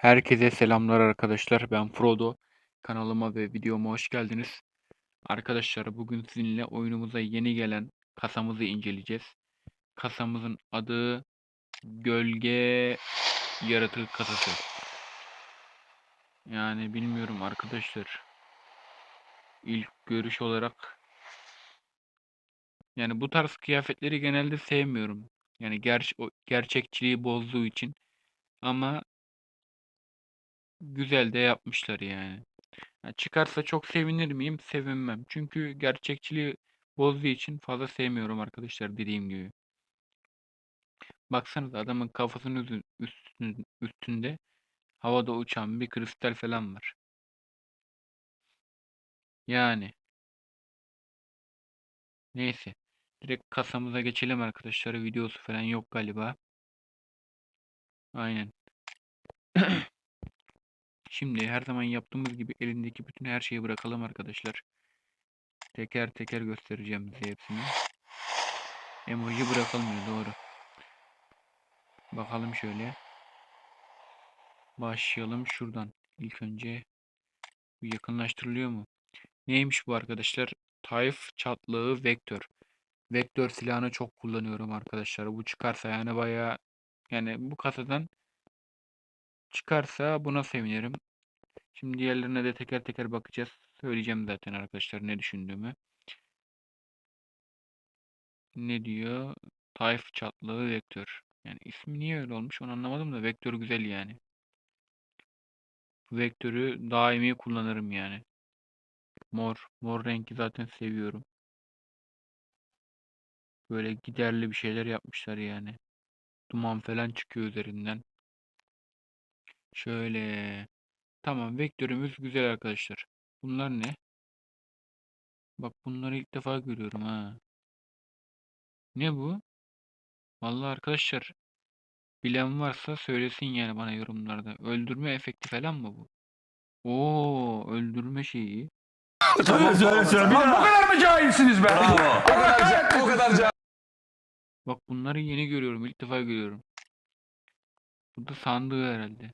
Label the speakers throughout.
Speaker 1: Herkese selamlar arkadaşlar. Ben Frodo. Kanalıma ve videoma hoş geldiniz. Arkadaşlar bugün sizinle oyunumuza yeni gelen kasamızı inceleyeceğiz. Kasamızın adı Gölge Yaratık Kasası. Yani bilmiyorum arkadaşlar. İlk görüş olarak yani bu tarz kıyafetleri genelde sevmiyorum. Yani ger o gerçekçiliği bozduğu için ama güzel de yapmışlar yani. Ya çıkarsa çok sevinir miyim? Sevinmem. Çünkü gerçekçiliği bozduğu için fazla sevmiyorum arkadaşlar dediğim gibi. Baksanıza adamın kafasının üstünde havada uçan bir kristal falan var. Yani neyse. Direkt kasamıza geçelim arkadaşlar. Videosu falan yok galiba. Aynen. Şimdi her zaman yaptığımız gibi elindeki bütün her şeyi bırakalım arkadaşlar. Teker teker göstereceğim size hepsini. Emoji bırakılmıyor doğru. Bakalım şöyle. Başlayalım şuradan. İlk önce yakınlaştırılıyor mu? Neymiş bu arkadaşlar? Tayf çatlığı vektör. Vektör silahını çok kullanıyorum arkadaşlar. Bu çıkarsa yani bayağı yani bu kasadan çıkarsa buna sevinirim. Şimdi diğerlerine de teker teker bakacağız. Söyleyeceğim zaten arkadaşlar ne düşündüğümü. Ne diyor? Tayf çatlığı vektör. Yani ismi niye öyle olmuş onu anlamadım da vektör güzel yani. Vektörü daimi kullanırım yani. Mor. Mor rengi zaten seviyorum. Böyle giderli bir şeyler yapmışlar yani. Duman falan çıkıyor üzerinden. Şöyle. Tamam vektörümüz güzel arkadaşlar. Bunlar ne? Bak bunları ilk defa görüyorum ha. Ne bu? Vallahi arkadaşlar bilen varsa söylesin yani bana yorumlarda. Öldürme efekti falan mı bu? Oo, öldürme şeyi.
Speaker 2: Söyle söyle söyle.
Speaker 3: Lan bu kadar mı cahilsiniz be?
Speaker 2: Bravo.
Speaker 3: O kadar o kadar cahil.
Speaker 1: Bak bunları yeni görüyorum. ilk defa görüyorum. Bu da sandığı herhalde.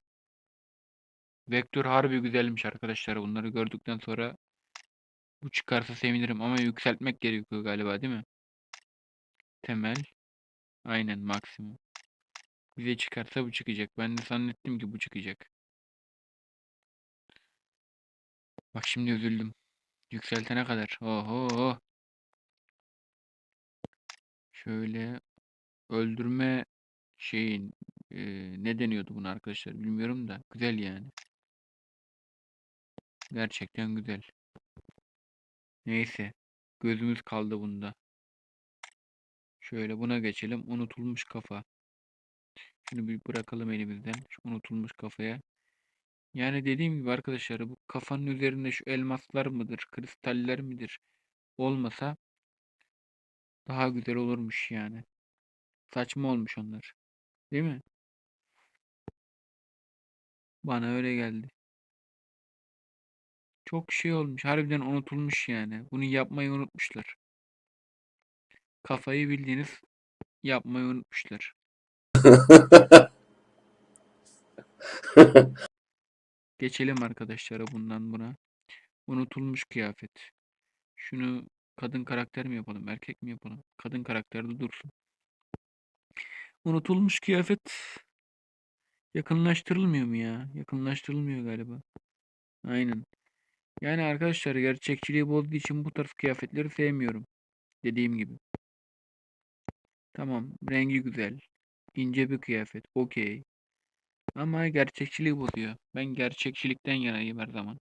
Speaker 1: Vektör harbi güzelmiş arkadaşlar. Bunları gördükten sonra bu çıkarsa sevinirim ama yükseltmek gerekiyor galiba değil mi? Temel. Aynen maksimum. Bize çıkarsa bu çıkacak. Ben de zannettim ki bu çıkacak. Bak şimdi üzüldüm. Yükseltene kadar. Oho. Şöyle öldürme şeyin e, ne deniyordu buna arkadaşlar bilmiyorum da güzel yani. Gerçekten güzel. Neyse. Gözümüz kaldı bunda. Şöyle buna geçelim. Unutulmuş kafa. Şunu bir bırakalım elimizden. Şu unutulmuş kafaya. Yani dediğim gibi arkadaşlar bu kafanın üzerinde şu elmaslar mıdır, kristaller midir olmasa daha güzel olurmuş yani. Saçma olmuş onlar. Değil mi? Bana öyle geldi. Çok şey olmuş. Harbiden unutulmuş yani. Bunu yapmayı unutmuşlar. Kafayı bildiğiniz yapmayı unutmuşlar. Geçelim arkadaşlara bundan buna. Unutulmuş kıyafet. Şunu kadın karakter mi yapalım, erkek mi yapalım? Kadın karakterde dursun. Unutulmuş kıyafet yakınlaştırılmıyor mu ya? Yakınlaştırılmıyor galiba. Aynen. Yani arkadaşlar gerçekçiliği bozduğu için bu tarz kıyafetleri sevmiyorum. Dediğim gibi. Tamam, rengi güzel. İnce bir kıyafet. Okey. Ama gerçekçiliği bozuyor. Ben gerçekçilikten yanayım her zaman.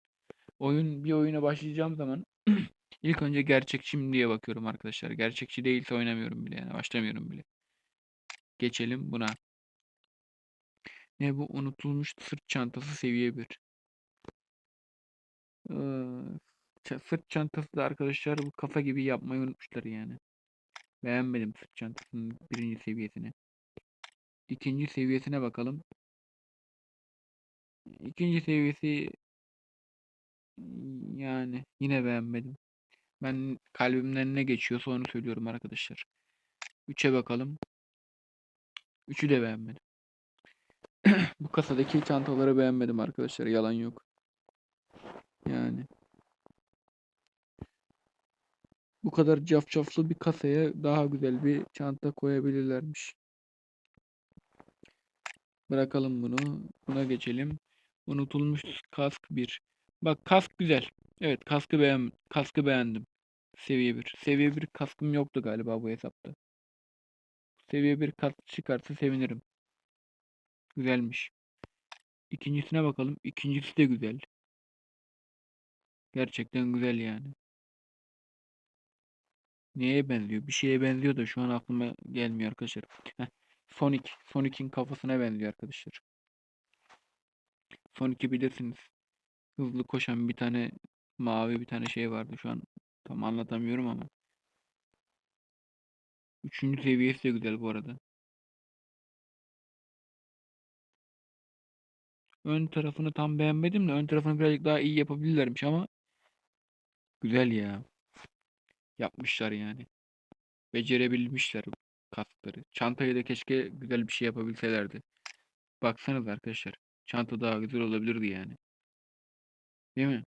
Speaker 1: Oyun bir oyuna başlayacağım zaman ilk önce gerçekçi diye bakıyorum arkadaşlar. Gerçekçi değilse oynamıyorum bile yani başlamıyorum bile. Geçelim buna. Ne bu unutulmuş sırt çantası seviye 1. Ee, sırt çantası da arkadaşlar bu kafa gibi yapmayı unutmuşlar yani. Beğenmedim sırt çantasının birinci seviyesini. İkinci seviyesine bakalım. İkinci seviyesi yani yine beğenmedim. Ben kalbimden ne geçiyorsa onu söylüyorum arkadaşlar. 3'e bakalım. 3'ü de beğenmedim. Bu kasadaki çantaları beğenmedim arkadaşlar. Yalan yok. Yani. Bu kadar cafcaflı bir kasaya daha güzel bir çanta koyabilirlermiş. Bırakalım bunu. Buna geçelim. Unutulmuş kask 1. Bak kask güzel. Evet kaskı beğen kaskı beğendim. Seviye 1. Seviye 1 kaskım yoktu galiba bu hesapta. Seviye 1 kask çıkarsa sevinirim. Güzelmiş. İkincisine bakalım. İkincisi de güzel. Gerçekten güzel yani. Neye benziyor? Bir şeye benziyor da şu an aklıma gelmiyor arkadaşlar. Heh, Sonic. Sonic'in kafasına benziyor arkadaşlar. Sonic'i bilirsiniz. Hızlı koşan bir tane mavi bir tane şey vardı. Şu an tam anlatamıyorum ama. Üçüncü seviyesi de güzel bu arada. Ön tarafını tam beğenmedim de ön tarafını birazcık daha iyi yapabilirlermiş ama güzel ya. Yapmışlar yani. Becerebilmişler kaskları. Çantayı da keşke güzel bir şey yapabilselerdi. Baksanız arkadaşlar. Çanta daha güzel olabilirdi yani. Değil mi?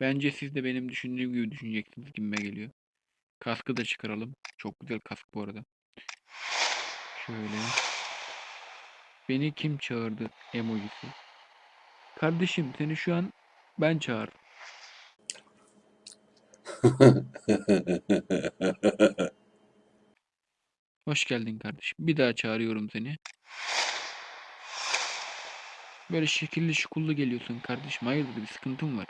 Speaker 1: Bence siz de benim düşündüğüm gibi düşüneceksiniz gibime geliyor. Kaskı da çıkaralım. Çok güzel kask bu arada. Şöyle. Beni kim çağırdı emojisi? Kardeşim seni şu an ben çağırdım. Hoş geldin kardeşim. Bir daha çağırıyorum seni. Böyle şekilli şukullu geliyorsun kardeşim. Hayırdır bir sıkıntın var.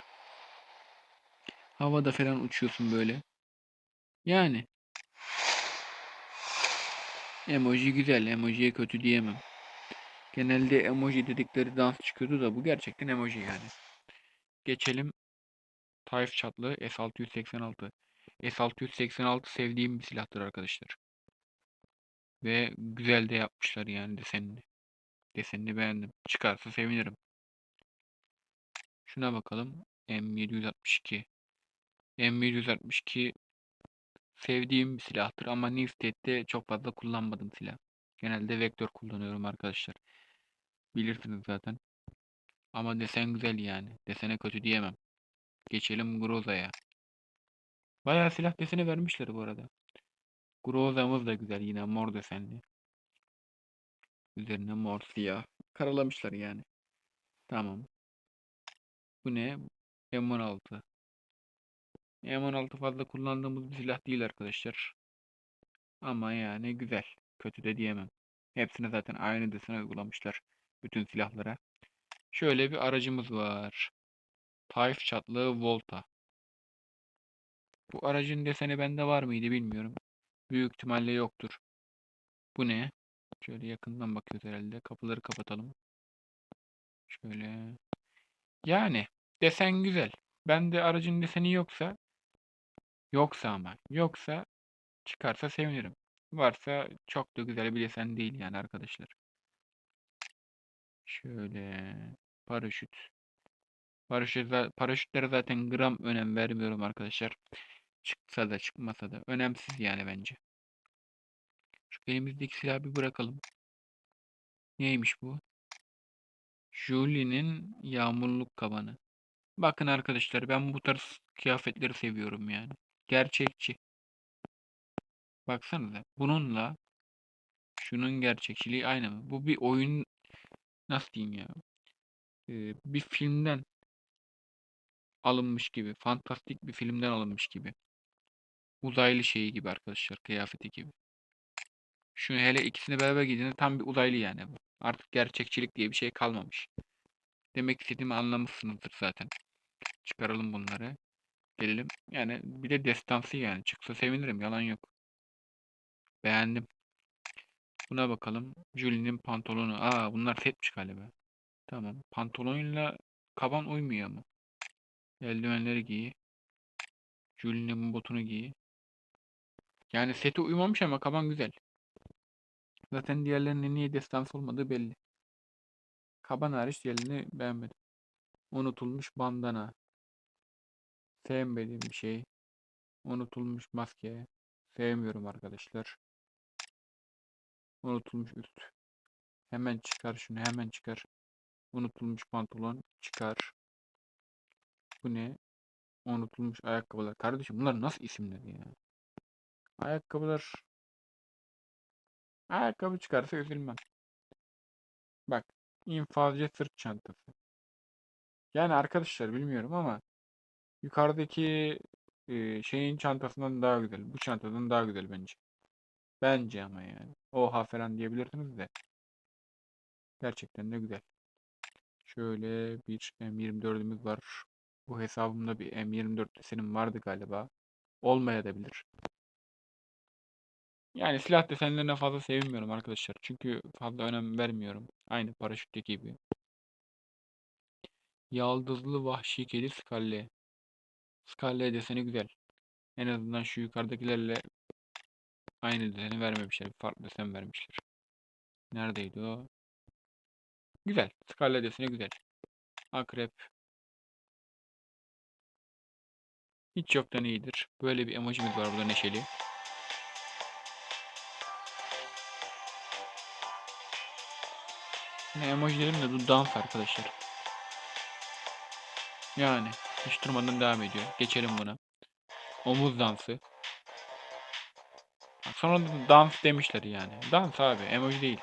Speaker 1: Havada falan uçuyorsun böyle. Yani. Emoji güzel. Emojiye kötü diyemem. Genelde emoji dedikleri dans çıkıyordu da bu gerçekten emoji yani. Geçelim. Taif çatlı S686. S686 sevdiğim bir silahtır arkadaşlar. Ve güzel de yapmışlar yani desenini. Desenini beğendim. Çıkarsa sevinirim. Şuna bakalım. M762. M762 sevdiğim bir silahtır ama New State'de çok fazla kullanmadım silah. Genelde vektör kullanıyorum arkadaşlar. Bilirsiniz zaten. Ama desen güzel yani. Desene kötü diyemem. Geçelim Groza'ya. Bayağı silah deseni vermişler bu arada. Groza'mız da güzel yine mor desenli. Üzerine mor siyah. Karalamışlar yani. Tamam. Bu ne? M16. M16 fazla kullandığımız bir silah değil arkadaşlar. Ama yani güzel. Kötü de diyemem. Hepsine zaten aynı desen uygulamışlar. Bütün silahlara. Şöyle bir aracımız var. Taif çatlı Volta. Bu aracın deseni bende var mıydı bilmiyorum. Büyük ihtimalle yoktur. Bu ne? Şöyle yakından bakıyoruz herhalde. Kapıları kapatalım. Şöyle. Yani desen güzel. Bende aracın deseni yoksa yoksa ama yoksa çıkarsa sevinirim. Varsa çok da güzel bir desen değil yani arkadaşlar. Şöyle paraşüt. Paraşüt, paraşütlere zaten gram önem vermiyorum arkadaşlar. Çıksa da çıkmasa da önemsiz yani bence. Şu elimizdeki silahı bir bırakalım. Neymiş bu? Julie'nin yağmurluk kabanı. Bakın arkadaşlar ben bu tarz kıyafetleri seviyorum yani. Gerçekçi. Baksanıza. Bununla şunun gerçekçiliği aynı mı? Bu bir oyun nasıl diyeyim ya? Ee, bir filmden alınmış gibi. Fantastik bir filmden alınmış gibi. Uzaylı şeyi gibi arkadaşlar. Kıyafeti gibi. Şu hele ikisini beraber giydiğinde tam bir uzaylı yani bu. Artık gerçekçilik diye bir şey kalmamış. Demek istediğimi anlamışsınızdır zaten. Çıkaralım bunları. Gelelim. Yani bir de destansı yani. Çıksa sevinirim. Yalan yok. Beğendim. Buna bakalım. Julie'nin pantolonu. Aa bunlar setmiş galiba. Tamam. Pantolonuyla kaban uymuyor mu? Eldivenleri giy. Julie'nin botunu giy. Yani seti uymamış ama kaban güzel. Zaten diğerlerinin niye destansı olmadığı belli. Kaban hariç diğerlerini beğenmedim. Unutulmuş bandana. Sevmediğim bir şey. Unutulmuş maske. Sevmiyorum arkadaşlar. Unutulmuş üst. Hemen çıkar şunu hemen çıkar. Unutulmuş pantolon çıkar. Bu ne? Unutulmuş ayakkabılar. Kardeşim bunlar nasıl isimler ya? Ayakkabılar. Ayakkabı çıkarsa üzülmem. Bak. infazcı sırt çantası. Yani arkadaşlar bilmiyorum ama yukarıdaki e, şeyin çantasından daha güzel. Bu çantadan daha güzel bence. Bence ama yani. Oha falan diyebilirsiniz de. Gerçekten de güzel. Şöyle bir M24'ümüz var. Bu hesabımda bir M24 desenim vardı galiba. Olmayabilir. Yani silah desenlerine fazla sevinmiyorum arkadaşlar. Çünkü fazla önem vermiyorum. Aynı paraşütteki gibi. Yaldızlı vahşi kedi Skalle. Skalle deseni güzel. En azından şu yukarıdakilerle aynı deseni vermemişler. Farklı desen vermişler. Neredeydi o? Güzel. Skalle deseni güzel. Akrep. Hiç yoktan iyidir. Böyle bir emojimiz var burada neşeli. Ne emojilerim de bu dans arkadaşlar. Yani hiç durmadan devam ediyor. Geçelim buna. Omuz dansı. Sonra da dans demişler yani. Dans abi emoji değil.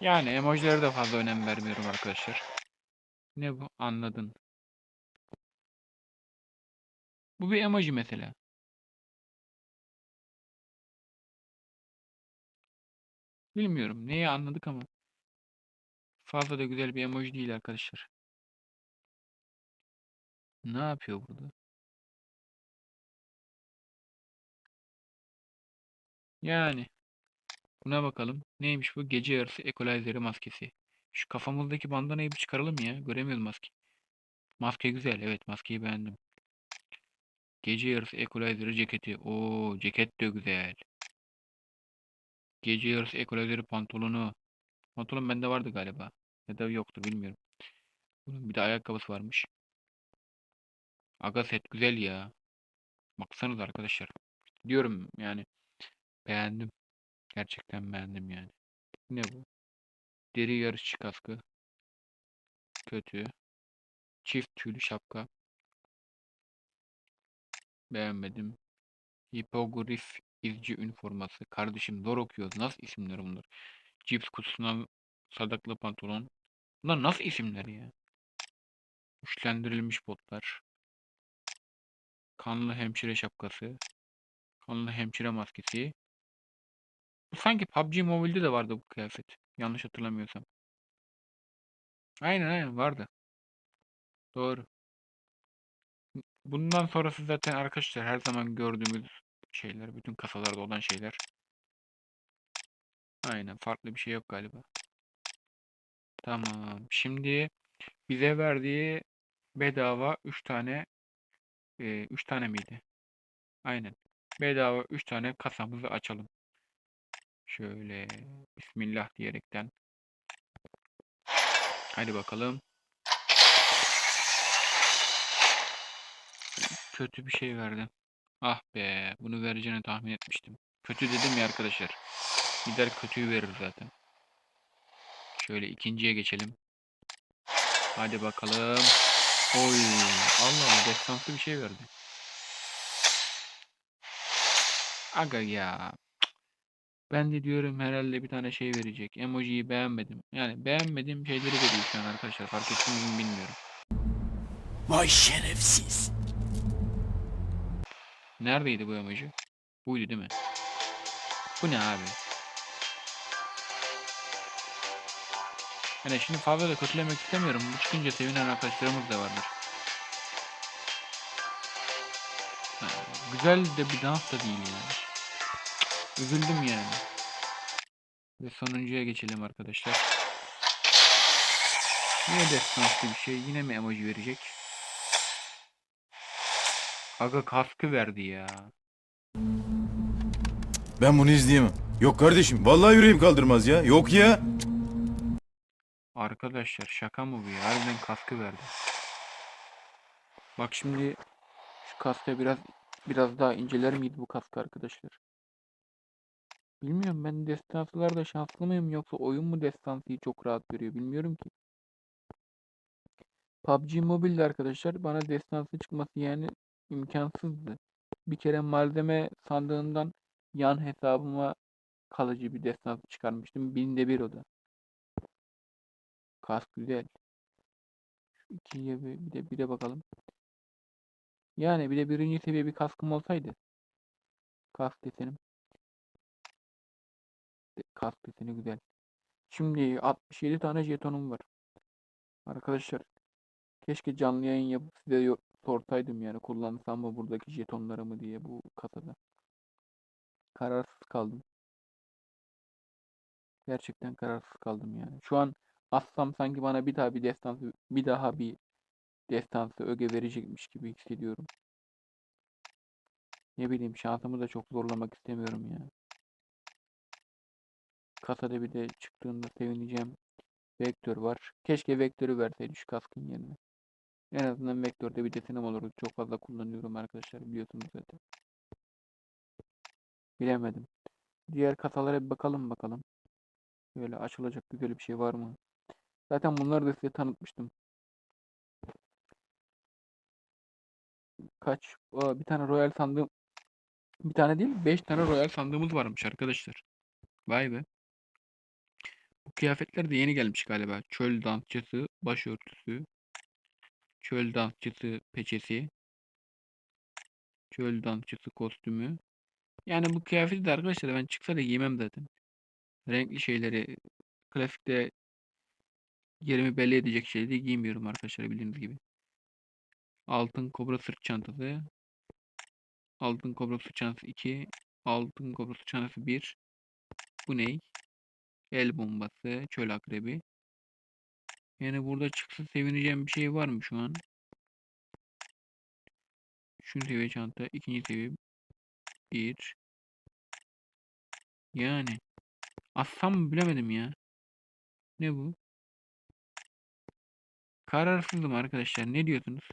Speaker 1: Yani emojilere de fazla önem vermiyorum arkadaşlar. Ne bu? Anladın. Bu bir emoji mesela. Bilmiyorum. Neyi anladık ama. Fazla da güzel bir emoji değil arkadaşlar. Ne yapıyor burada? Yani. Buna bakalım. Neymiş bu? Gece yarısı equalizeri maskesi. Şu kafamızdaki bandanayı bir çıkaralım ya. Göremiyoruz maske. Maske güzel. Evet maskeyi beğendim. Gece yarısı equalizeri ceketi. Oo ceket de güzel. Gece yarısı equalizeri pantolonu. Pantolon bende vardı galiba. Ya da yoktu bilmiyorum. Bunun bir de ayakkabısı varmış. Aga set güzel ya. Baksanıza arkadaşlar. Diyorum yani. Beğendim. Gerçekten beğendim yani. Ne bu? Deri yarışçı kaskı. Kötü. Çift tüylü şapka. Beğenmedim. Hipogrif izci üniforması. Kardeşim zor okuyoruz. Nasıl isimler bunlar? Cips kutusundan sadaklı pantolon. Bunlar nasıl isimler ya? Güçlendirilmiş botlar. Kanlı hemşire şapkası. Kanlı hemşire maskesi. Sanki PUBG Mobile'de de vardı bu kıyafet. Yanlış hatırlamıyorsam. Aynen aynen vardı. Doğru. Bundan sonrası zaten arkadaşlar her zaman gördüğümüz şeyler. Bütün kasalarda olan şeyler. Aynen farklı bir şey yok galiba. Tamam. Şimdi bize verdiği bedava 3 tane 3 tane miydi? Aynen. Bedava 3 tane kasamızı açalım. Şöyle Bismillah diyerekten. Hadi bakalım. Kötü bir şey verdim. Ah be, bunu vereceğini tahmin etmiştim. Kötü dedim ya arkadaşlar. Gider kötüyü verir zaten. Şöyle ikinciye geçelim. Hadi bakalım. Oy, Allah destansı bir şey verdi. Aga ya. Ben de diyorum herhalde bir tane şey verecek. Emojiyi beğenmedim. Yani beğenmediğim şeyleri veriyor şu an arkadaşlar. Fark ettiniz mi bilmiyorum.
Speaker 2: Vay şerefsiz.
Speaker 1: Neredeydi bu emoji? Buydu değil mi? Bu ne abi? Yani şimdi fazla da kötülemek istemiyorum. Bu çıkınca sevinen arkadaşlarımız da vardır. Ha, güzel de bir dans da değil yani. Üzüldüm yani. Ve sonuncuya geçelim arkadaşlar. Yine destansı bir şey. Yine mi emoji verecek? Aga kaskı verdi ya.
Speaker 2: Ben bunu izleyemem. Yok kardeşim vallahi yüreğim kaldırmaz ya. Yok ya.
Speaker 1: Arkadaşlar şaka mı bu ya? Harbiden kaskı verdi. Bak şimdi şu kaska biraz biraz daha inceler miydi bu kaskı arkadaşlar? Bilmiyorum ben destansılarda şanslı mıyım yoksa oyun mu destansıyı çok rahat veriyor bilmiyorum ki. PUBG Mobile'de arkadaşlar bana destansı çıkması yani imkansızdı. Bir kere malzeme sandığından yan hesabıma kalıcı bir destansı çıkarmıştım. Binde bir o da. Kask güzel. Şu ikiye bir bir de bire bakalım. Yani bir de birinci seviye bir kaskım olsaydı. Kask desenim. Kask deseni güzel. Şimdi 67 tane jetonum var. Arkadaşlar keşke canlı yayın yapıp size sorsaydım yani kullansam mı buradaki jetonlarımı diye bu kasada. Kararsız kaldım. Gerçekten kararsız kaldım yani. Şu an assam sanki bana bir daha bir destansı bir daha bir destansı öge verecekmiş gibi hissediyorum. Ne bileyim şansımı da çok zorlamak istemiyorum ya. Kasada bir de çıktığında sevineceğim. Vektör var. Keşke vektörü verseydi şu kaskın yerine. En azından vektörde bir desenim olurdu. Çok fazla kullanıyorum arkadaşlar biliyorsunuz zaten. Bilemedim. Diğer kasalara bir bakalım bakalım. Böyle açılacak güzel bir şey var mı? Zaten bunları da size tanıtmıştım. Kaç? Aa, bir tane royal sandığım bir tane değil 5 tane royal sandığımız varmış arkadaşlar. Vay be. Kıyafetler de yeni gelmiş galiba. Çöl dansçısı başörtüsü. Çöl dansçısı peçesi. Çöl dansçısı kostümü. Yani bu kıyafeti de arkadaşlar ben çıksa da giymem zaten. Renkli şeyleri grafikte yerimi belli edecek şeyleri giymiyorum arkadaşlar bildiğiniz gibi. Altın kobra sırt çantası. Altın kobra sırt çantası 2. Altın kobra sırt çantası 1. Bu ney? El bombası, çöl akrebi. Yani burada çıksa sevineceğim bir şey var mı şu an? Üçüncü seviye çanta, ikinci seviye bir. Yani assam mı bilemedim ya. Ne bu? Kararsızım arkadaşlar. Ne diyorsunuz?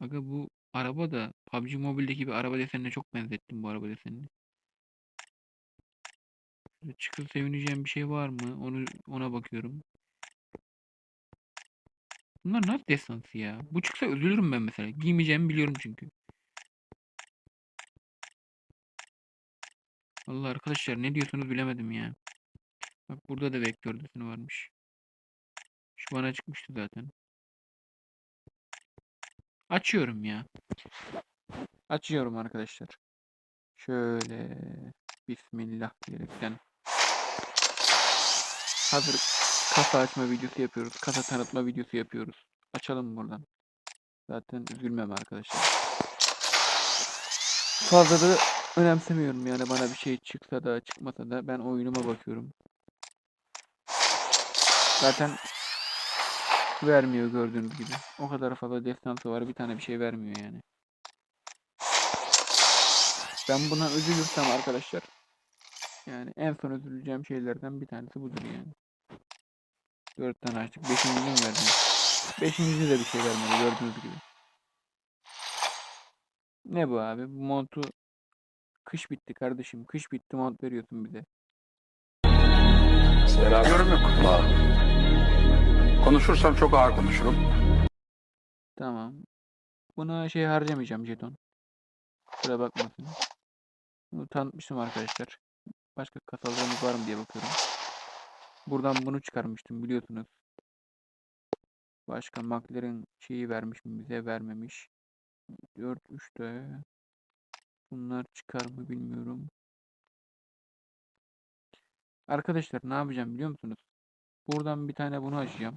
Speaker 1: Aga bu araba da PUBG Mobile'deki bir araba desenine çok benzettim bu araba desenini. Çıkıp sevineceğim bir şey var mı? Onu ona bakıyorum. Bunlar nasıl destansı ya? Bu çıksa üzülürüm ben mesela. Giymeyeceğimi biliyorum çünkü. Vallahi arkadaşlar ne diyorsunuz bilemedim ya. Bak burada da vektör deseni varmış. Şu bana çıkmıştı zaten. Açıyorum ya. Açıyorum arkadaşlar. Şöyle Bismillah diyerekten. Hazır kasa açma videosu yapıyoruz. Kasa tanıtma videosu yapıyoruz. Açalım buradan. Zaten üzülmem arkadaşlar. Fazla da önemsemiyorum yani bana bir şey çıksa da çıkmasa da ben oyunuma bakıyorum. Zaten vermiyor gördüğünüz gibi. O kadar fazla destansı var bir tane bir şey vermiyor yani. Ben buna üzülürsem arkadaşlar yani en son üzüleceğim şeylerden bir tanesi budur yani. Dört tane açtık. Beşincini mi verdim? Beşinci de bir şey vermedi gördüğünüz gibi. Ne bu abi? Bu montu kış bitti kardeşim. Kış bitti mont veriyorsun bize.
Speaker 3: Yorum yok. Konuşursam çok ağır konuşurum.
Speaker 1: Tamam. Buna şey harcamayacağım jeton. Kusura bakmasın. Bunu tanıtmıştım arkadaşlar. Başka kasalarımız var mı diye bakıyorum. Buradan bunu çıkarmıştım biliyorsunuz. Başka McLaren şeyi vermiş mi bize vermemiş. 4 3'te bunlar çıkar mı bilmiyorum. Arkadaşlar ne yapacağım biliyor musunuz? Buradan bir tane bunu açacağım.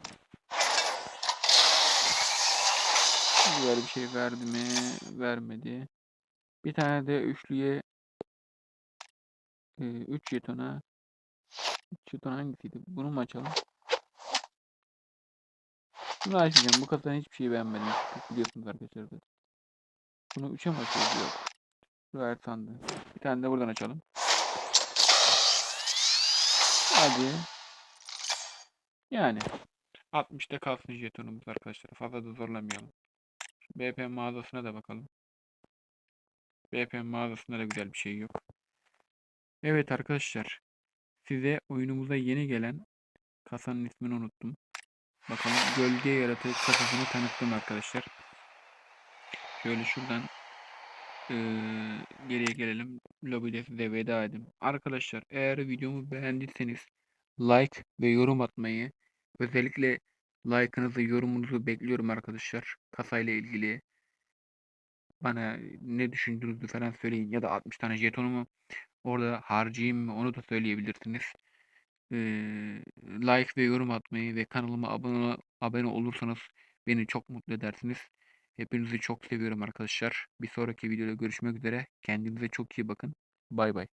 Speaker 1: Güzel bir şey verdi mi? Vermedi. Bir tane de üçlüye 3 jetona 3 jeton hangisiydi? Bunu mu açalım? Bunu açmayacağım. Bu kasadan hiçbir şey beğenmedim. Biliyorsunuz arkadaşlar. Bunu 3'e mi açıyoruz? Yok. Royal sandı. Bir tane de buradan açalım. Hadi. Yani. 60'ta kalsın jetonumuz arkadaşlar. Fazla da zorlamayalım. BP mağazasına da bakalım. BP mağazasında da güzel bir şey yok. Evet arkadaşlar. Size oyunumuza yeni gelen kasanın ismini unuttum. Bakalım gölge yaratığı kasasını tanıttım arkadaşlar. Şöyle şuradan eee, geriye gelelim. Lobide size veda edeyim. Arkadaşlar eğer videomu beğendiyseniz like ve yorum atmayı özellikle like'ınızı yorumunuzu bekliyorum arkadaşlar. Kasayla ilgili bana ne düşündüğünüzü falan söyleyin ya da 60 tane jetonumu orada harcayayım mı onu da söyleyebilirsiniz. Eee, like ve yorum atmayı ve kanalıma abone abone olursanız beni çok mutlu edersiniz. Hepinizi çok seviyorum arkadaşlar. Bir sonraki videoda görüşmek üzere. Kendinize çok iyi bakın. Bay bay.